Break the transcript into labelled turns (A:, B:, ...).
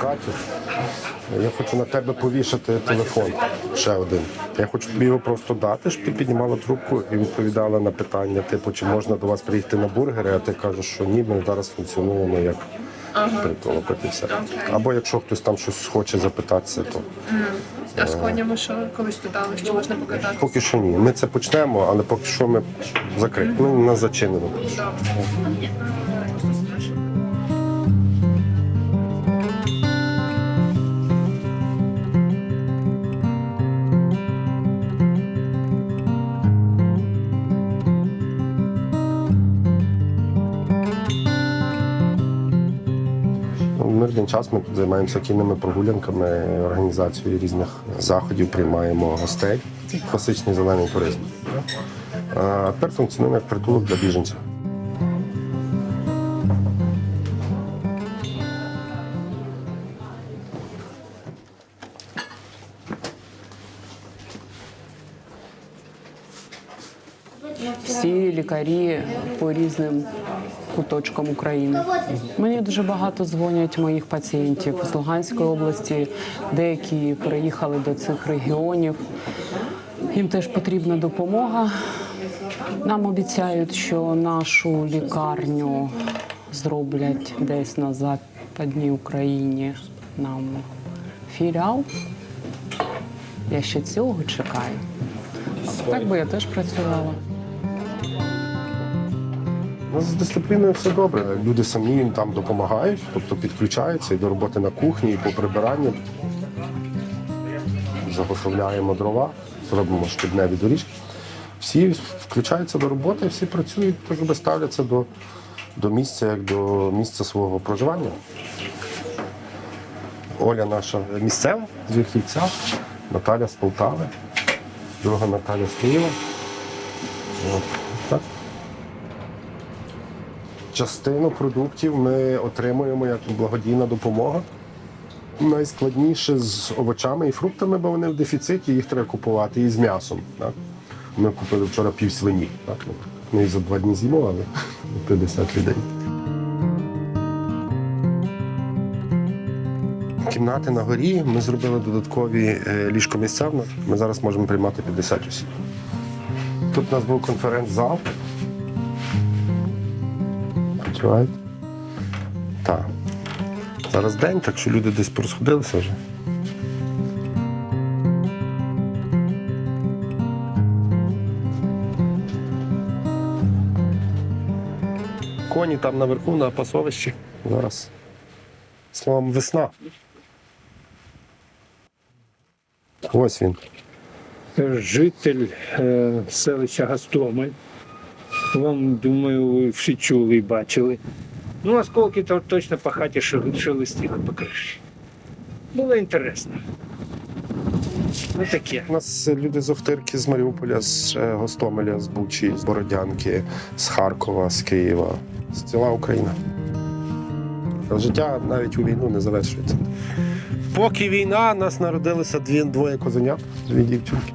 A: Катю, я хочу на тебе повішати телефон. Ще один. Я хочу тобі його просто дати, щоб ти піднімала трубку і відповідала на питання, типу, чи можна до вас приїхати на бургери, а ти кажеш, що ні, ми зараз функціонуємо як притулок, і все. Або якщо хтось там щось хоче запитатися, то
B: А з конями що колись питали, що можна покатати?
A: поки що ні. Ми це почнемо, але поки що ми закриті. Ми нас зачинено. Мирний час ми тут займаємося кінними прогулянками, організацією різних заходів, приймаємо гостей. Класичний зелений туризм. А тепер функціонує як притулок для біженців.
C: Всі лікарі по різним куточкам України. Мені дуже багато дзвонять моїх пацієнтів з Луганської області, деякі переїхали до цих регіонів. Їм теж потрібна допомога. Нам обіцяють, що нашу лікарню зроблять десь на западній Україні нам філіал. Я ще цього чекаю. Так би я теж працювала.
A: У нас з дисципліною все добре. Люди самі їм там допомагають, тобто підключаються і до роботи на кухні, і по прибиранню. Заготовляємо дрова, робимо щодневі доріжки. Всі включаються до роботи, всі працюють, так ставляться до, до місця, як до місця свого проживання. Оля наша місцева з Віхівця, Наталя з Полтави, друга Наталя з Києва. От, так. Частину продуктів ми отримуємо як благодійна допомога. Найскладніше з овочами і фруктами, бо вони в дефіциті, їх треба купувати і з м'ясом. Так? Ми купили вчора пів свині. Так? Ми за два дні з'їмо, але 50 людей. Кімнати на горі. Ми зробили додаткові е, ліжкомісця. Ми зараз можемо приймати 50 осіб. Тут у нас був конференц-зал. Відчуваєте? Так. Зараз день, так що люди десь порозходилися вже. Коні там наверху на пасовищі. Зараз. Словом, весна. Ось він.
D: житель е, селища Гастомель. Вам, думаю, ви всі чули і бачили. Ну, осколки то точно по хаті шел- шелестіли по криші. Було інтересно. Ну таке.
A: У нас люди з Охтирки, з Маріуполя, з е, Гостомеля, з Бучі, з Бородянки, з Харкова, з Києва, з ціла Україна. Життя навіть у війну не завершується. Поки війна, нас народилося дві, двоє козенят, дві дівчинки.